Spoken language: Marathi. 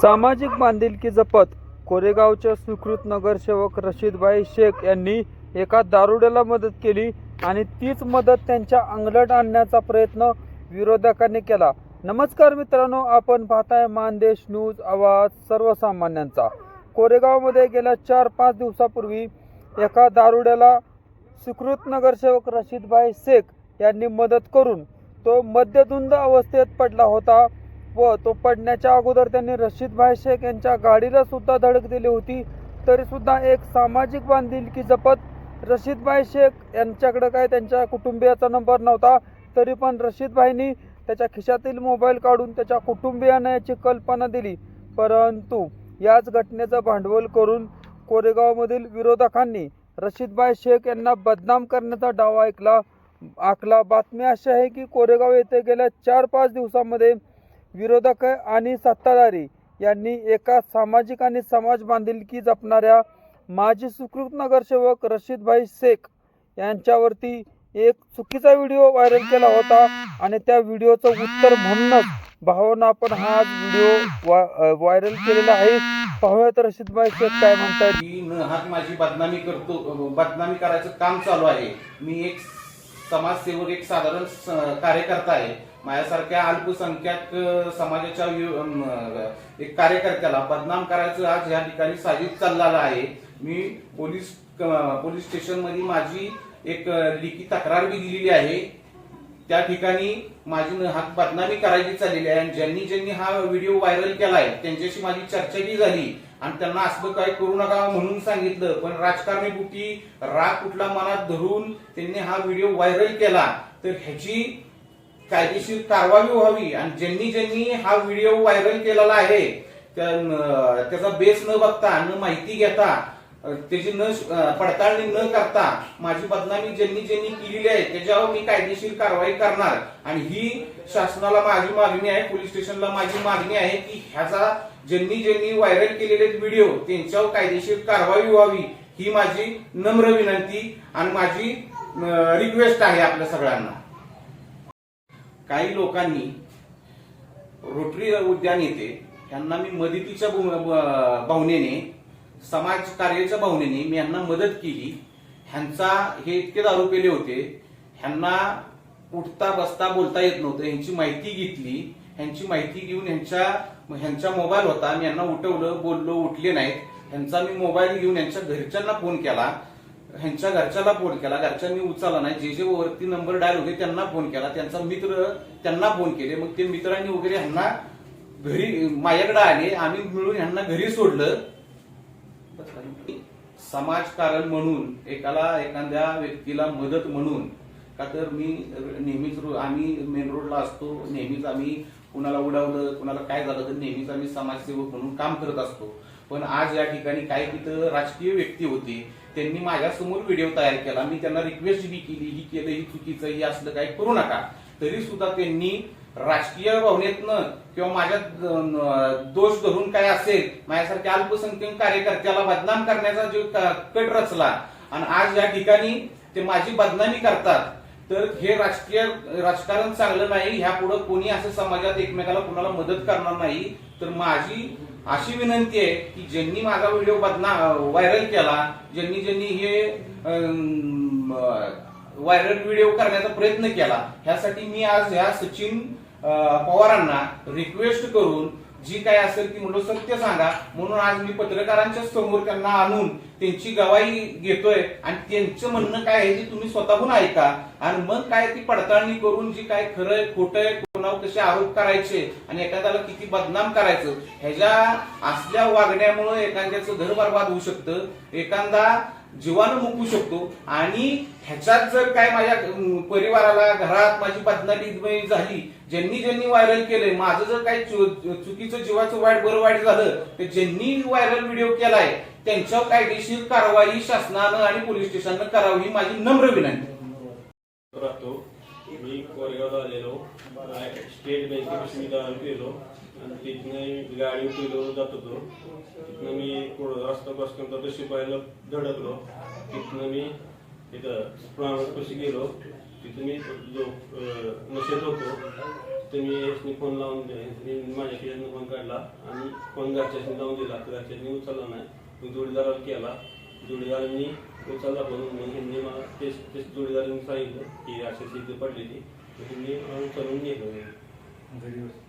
सामाजिक बांधिलकी जपत कोरेगावच्या स्वीकृत नगरसेवक रशीदभाई शेख यांनी एका दारुड्याला मदत केली आणि तीच मदत त्यांच्या अंगलट आणण्याचा प्रयत्न विरोधकांनी केला. नमस्कार मित्रांनो आपण पाहताय मानदेश न्यूज आवाज सर्वसामान्यांचा. कोरेगावमध्ये गेल्या चार पाच दिवसापूर्वी एका दारुड्याला स्वीकृत नगरसेवक रशीदभाई शेख यांनी मदत करून तो मद्यधुंद अवस्थेत पडला होता. व तो पडण्याच्या अगोदर त्यांनी रशीदभाई शेख यांच्या गाडीला सुद्धा धडक दिली होती. तरी सुद्धा एक सामाजिक बांधिलकी जपत रशीदभाई शेख यांच्याकडे काय त्यांच्या कुटुंबियाचा नंबर नव्हता तरी पण रशीदभाईंनी त्याच्या खिशातील मोबाईल काढून त्याच्या कुटुंबियांना याची कल्पना दिली. परंतु याच घटनेचं भांडवल करून कोरेगावमधील विरोधकांनी रशीदभाई शेख यांना बदनाम करण्याचा डाव ऐकला. आखला बातमी अशी आहे की कोरेगाव येथे गेल्या चार पाच दिवसामध्ये विरोधक आणि सत्ताधारी यांनी एका सामाजिक आणि समाज बांधिलकी जपणाऱ्या माजी सुकृत नगरसेवक रशीदभाई शेख यांच्यावरती एक चुकीचा व्हिडिओ व्हायरल केला होता आणि त्या व्हिडिओचं उत्तर म्हणूनच भावना आपण हा व्हिडिओ व्हायरल केलेला आहे. पाहूयात रशीदभाई शेख काय म्हणतात मी हात माझी बदनामी करतो बदनामी करायचं काम चालू आहे. मी एक समाजसेवक एक साधारण कार्यकर्ता आहे. माझ्यासारख्या अल्पसंख्याक समाजाच्या एक कार्यकर्त्याला बदनाम करायचं आज या ठिकाणी साजिद चाललेला आहे. मी पोलीस पोलीस स्टेशनमध्ये माझी एक लिखी लिखित तक्रार बी दिलेली आहे. त्या ठिकाणी माझी हात बदनामी करायची चाललेली आहे आणि ज्यांनी ज्यांनी हा व्हिडिओ व्हायरल केला आहे त्यांच्याशी माझी चर्चा बी झाली आणि त्यांना असं काय करू नका म्हणून सांगितलं. पण राजकारणी बुटी राग कुठला मनात धरून त्यांनी हा व्हिडिओ व्हायरल केला. तर ह्याची कायदेशीर कारवाई व्हावी. आणि ज्यांनी ज्यांनी हा व्हिडिओ व्हायरल केलेला आहे त्या- त्याचा बेस न बघता न माहिती घेता त्याची न पडताळणी न करता माझी बदनामी ज्यांनी ज्यांनी केलेली आहे त्याच्यावर मी कायदेशीर कारवाई करणार. आणि ही शासनाला माझी मागणी आहे पोलीस स्टेशनला माझी मागणी आहे की ह्याचा ज्यांनी ज्यांनी व्हायरल केलेले व्हिडिओ त्यांच्यावर कायदेशीर कारवाई व्हावी ही माझी नम्र विनंती आणि माझी रिक्वेस्ट आहे आपल्या सगळ्यांना. काही लोकांनी रोटरी उद्यान येथे यांना मी मदतीच्या भू- भावनेने समाज कार्याच्या भावनेने मी यांना मदत केली. ह्यांचा हे इतके दारू पेले होते ह्यांना उठता बसता बोलता येत नव्हतं. ह्यांची माहिती घेतली ह्यांची माहिती घेऊन ह्यांच्या ह्यांचा मोबाईल होता. मी यांना उठवलं बोललो उठले नाहीत. ह्यांचा मी मोबाईल घेऊन यांच्या घरच्यांना फोन केला. ह्यांच्या घरच्याला फोन केला. घरच्यांनी उचलला नाही. जे जे वरती नंबर डायल होते त्यांना फोन केला. त्यांचा मित्र त्यांना फोन केले. मग ते मित्रांनी वगैरे ह्यांना घरी माझ्याकडे आले. आम्ही मिळून ह्यांना घरी सोडलं. समाजकारण म्हणून एकाला एखाद्या व्यक्तीला मदत म्हणून का तर मी नेहमीच रो- आम्ही मेन रोडला असतो. नेहमीच आम्ही कुणाला उडावलं कुणाला काय झालं तर नेहमीच आम्ही समाजसेवक म्हणून काम करत असतो. पण आज या ठिकाणी काही तिथं राजकीय व्यक्ती होती. त्यांनी माझ्यासमोर व्हिडिओ तयार केला. मी त्यांना रिक्वेस्ट बी केली ही केलं ही चुकीचं ही असलं काही करू नका. तरी सुद्धा त्यांनी राजकीय भावनेतनं किंवा माझ्या दोष धरून काय असेल माझ्यासारख्या अल्पसंख्याक कार्यकर्त्याला बदनाम करण्याचा जो कट रचला. आणि आज या ठिकाणी ते माझी बदनामी करतात. तर हे राजकीय राजकारण चांगलं नाही ह्या पुढे कोणी असं समाजात एकमेकाला कुणाला मदत करणार नाही. तर माझी अशी विनंती आहे की ज्यांनी माझा व्हिडिओ बदना व्हायरल केला ज्यांनी ज्यांनी हे व्हायरल व्हिडिओ करण्याचा प्रयत्न केला ह्यासाठी मी आज ह्या सचिन पवारांना रिक्वेस्ट करून जी काय असेल ती म्हणून सत्य सांगा. म्हणून आज मी पत्रकारांच्या समोर त्यांना आणून त्यांची गवाही घेतोय आणि त्यांचं म्हणणं काय आहे ते तुम्ही स्वतःहून ऐका. आणि मग काय ती पडताळणी करून जी काय खरंय खोटंय कोणावर कसे आरोप करायचे आणि एखाद्याला किती बदनाम करायचं ह्याच्या असल्या वागण्यामुळे एखाद्याचं घर बरबाद होऊ शकतं. एखादा जीवाणू मुकू शकतो. आणि ह्याच्यात जर काय माझ्या परिवाराला घरात माझी बदनामी झाली ज्यांनी ज्यांनी व्हायरल केलंय माझं जर काही चुकीचं जीवाचं वाईट बरं वाईट झालं तर ज्यांनी व्हायरल व्हिडिओ केलाय त्यांच्यावर कायदेशीर कारवाई शासनानं आणि पोलीस स्टेशननं करावी ही माझी नम्र विनंती. राहतो. मी कोरेगावला आलेलो. स्टेट बँकेपासून तिथनं गाडी केलो जात होतो. तिथनं मी रस्ता क्रॉस करतो तर पाहिलं धडकलो. तिथनं मी तिथं कशी गेलो तिथं मी जो नशेत होतो तर मी फोन लावून दे- माझ्या खिशातनं फोन काढला आणि फोन घरच्यासनी लावून दिला. तर घरच्यासनी उचलला नाही. मग जोडीदाराला केला. जोडीदारांनी उचलला फोन. मग ह्यांनी मला तेच तेच जोडीदारांनी सांगितलं की अशी सिद्ध पडलेली. ती मग ह्यांनी उचलून नेलं.